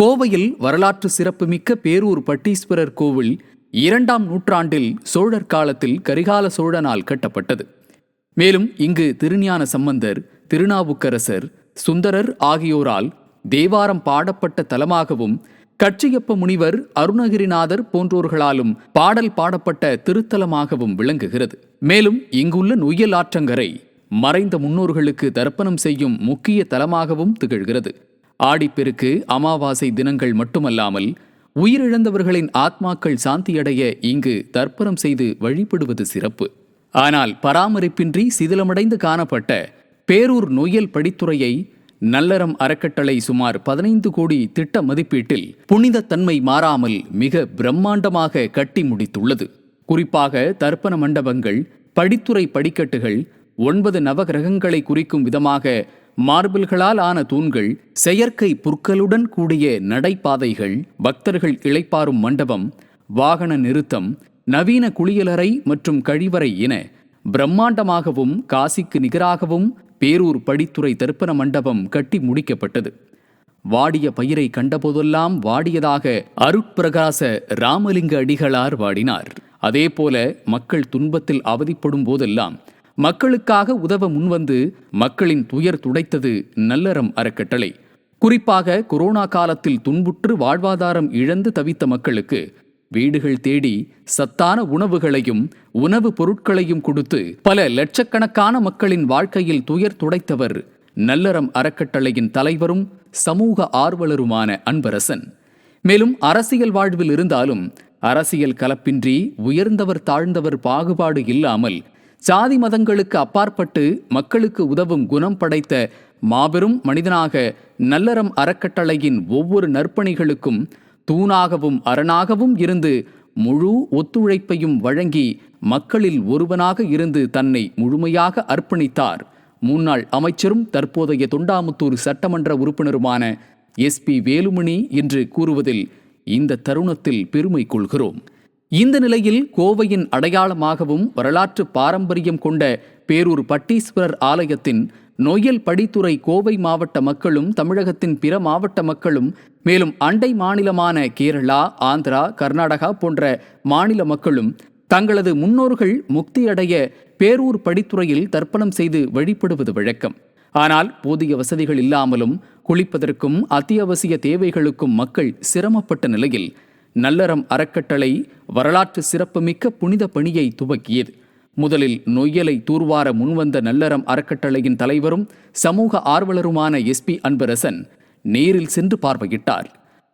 கோவையில் வரலாற்று சிறப்புமிக்க பேரூர் பட்டீஸ்வரர் கோவில் இரண்டாம் நூற்றாண்டில் சோழர் காலத்தில் கரிகால சோழனால் கட்டப்பட்டது. மேலும் இங்கு திருஞான சம்பந்தர் திருநாவுக்கரசர் சுந்தரர் ஆகியோரால் தேவாரம் பாடப்பட்ட தலமாகவும் கட்சியப்ப முனிவர் அருணகிரிநாதர் போன்றோர்களாலும் பாடல் பாடப்பட்ட திருத்தலமாகவும் விளங்குகிறது. மேலும் இங்குள்ள நொய்யல் ஆற்றங்கரை மறைந்த முன்னோர்களுக்கு தர்ப்பணம் செய்யும் முக்கிய தலமாகவும் திகழ்கிறது. ஆடிப்பெருக்கு அமாவாசை தினங்கள் மட்டுமல்லாமல் உயிரிழந்தவர்களின் ஆத்மாக்கள் சாந்தியடைய இங்கு தர்ப்பணம் செய்து வழிபடுவது சிறப்பு. ஆனால் பராமரிப்பின்றி சிதிலமடைந்து காணப்பட்ட பேரூர் நொயல் படித்துறையை நல்லறம் அறக்கட்டளை சுமார் பதினைந்து கோடி திட்ட மதிப்பீட்டில் புனிதத்தன்மை மாறாமல் மிக பிரம்மாண்டமாக கட்டி முடித்துள்ளது. குறிப்பாக தர்ப்பண மண்டபங்கள் படித்துறை படிக்கட்டுகள் ஒன்பது நவகிரகங்களை குறிக்கும் விதமாக மார்பிள்களால் ஆன தூண்கள் செயற்கை புற்களுடன் கூடிய நடைபாதைகள் பக்தர்கள் இளைப்பாறும் மண்டபம் வாகன நிறுத்தம் நவீன குளியலறை மற்றும் கழிவறை என பிரம்மாண்டமாகவும் காசிக்கு நிகராகவும் பேரூர் படித்துறை தர்ப்பண மண்டபம் கட்டி முடிக்கப்பட்டது. வாடிய பயிரை கண்டபோதெல்லாம் வாடியதாக அருட்பிரகாச ராமலிங்க அடிகளார் வாடினார். அதேபோல மக்கள் துன்பத்தில் அவதிப்படும் போதெல்லாம் மக்களுக்காக உதவ முன்வந்து மக்களின் துயர் துடைத்தது நல்லறம் அறக்கட்டளை. குறிப்பாக கொரோனா காலத்தில் துன்புற்று வாழ்வாதாரம் இழந்து தவித்த மக்களுக்கு வீடுகள் தேடி சத்தான உணவுகளையும் உணவுப் பொருட்களையும் கொடுத்து பல லட்சக்கணக்கான மக்களின் வாழ்க்கையில் துயர் துடைத்தவர் நல்லறம் அறக்கட்டளையின் தலைவரும் சமூக ஆர்வலருமான அன்பரசன். மேலும் அரசியல் வாழ்வில் இருந்தாலும் அரசியல் கலப்பின்றி உயர்ந்தவர் தாழ்ந்தவர் பாகுபாடு இல்லாமல் சாதி மதங்களுக்கு அப்பாற்பட்டு மக்களுக்கு உதவும் குணம் படைத்த மாபெரும் மனிதனாக நல்லறம் அறக்கட்டளையின் ஒவ்வொரு நற்பணிகளுக்கும் தூணாகவும் அரணாகவும் இருந்து முழு ஒத்துழைப்பையும் வழங்கி மக்களில் ஒருவனாக இருந்து தன்னை முழுமையாக அர்ப்பணித்தார். முன்னாள் அமைச்சரும் தற்போதைய தொண்டாமுத்தூர் சட்டமன்ற உறுப்பினருமான எஸ் பி வேலுமணி என்று கூறுவதில் இந்த தருணத்தில் பெருமை கொள்கிறோம். இந்த நிலையில் கோவையின் அடையாளமாகவும் வரலாற்று பாரம்பரியம் கொண்ட பேரூர் பட்டீஸ்வரர் ஆலயத்தின் நொயல் படித்துறை கோவை மாவட்ட மக்களும் தமிழகத்தின் பிற மாவட்ட மக்களும் மேலும் அண்டை மாநிலமான கேரளா ஆந்திரா கர்நாடகா போன்ற மாநில மக்களும் தங்களது முன்னோர்கள் முக்தியடைய பேரூர் படித்துறையில் தர்ப்பணம் செய்து வழிபடுவது வழக்கம். ஆனால் போதிய வசதிகள் இல்லாமலும் குளிப்பதற்கும் அத்தியாவசிய தேவைகளுக்கும் மக்கள் சிரமப்பட்ட நிலையில் நல்லறம் அறக்கட்டளை வரலாற்று சிறப்புமிக்க புனித பணியை துவக்கியது. முதலில் நொய்யலை தூர்வார முன்வந்த நல்லறம் அறக்கட்டளையின் தலைவரும் சமூக ஆர்வலருமான எஸ்பி அன்பரசன் நேரில் சென்று பார்வையிட்டார்.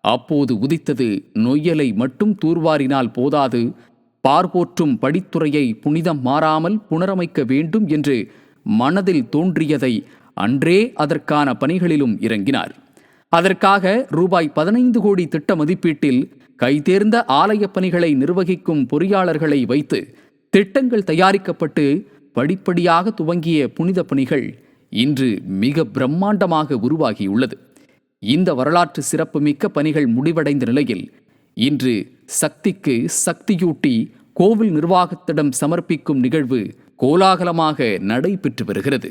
அப்போது உதித்தது நொய்யலை மட்டும் தூர்வாரினால் போதாது பார்போற்றும் படித்துறையை புனிதம் மாறாமல் புனரமைக்க வேண்டும் என்று மனதில் தோன்றியதை அன்றே அதற்கான பணிகளிலும் இறங்கினார். அதற்காக ரூபாய் பதினைந்து கோடி திட்ட மதிப்பீட்டில் கைதேர்ந்த ஆலய பணிகளை நிர்வகிக்கும் பொறியாளர்களை வைத்து திட்டங்கள் தயாரிக்கப்பட்டு படிப்படியாக துவங்கிய புனித பணிகள் இன்று மிக பிரம்மாண்டமாக உருவாகியுள்ளது. இந்த வரலாற்று சிறப்புமிக்க பணிகள் முடிவடைந்த நிலையில் இன்று சக்திக்கு சக்தியூட்டி கோவில் நிர்வாகத்திடம் சமர்ப்பிக்கும் நிகழ்வு கோலாகலமாக நடைபெற்று வருகிறது.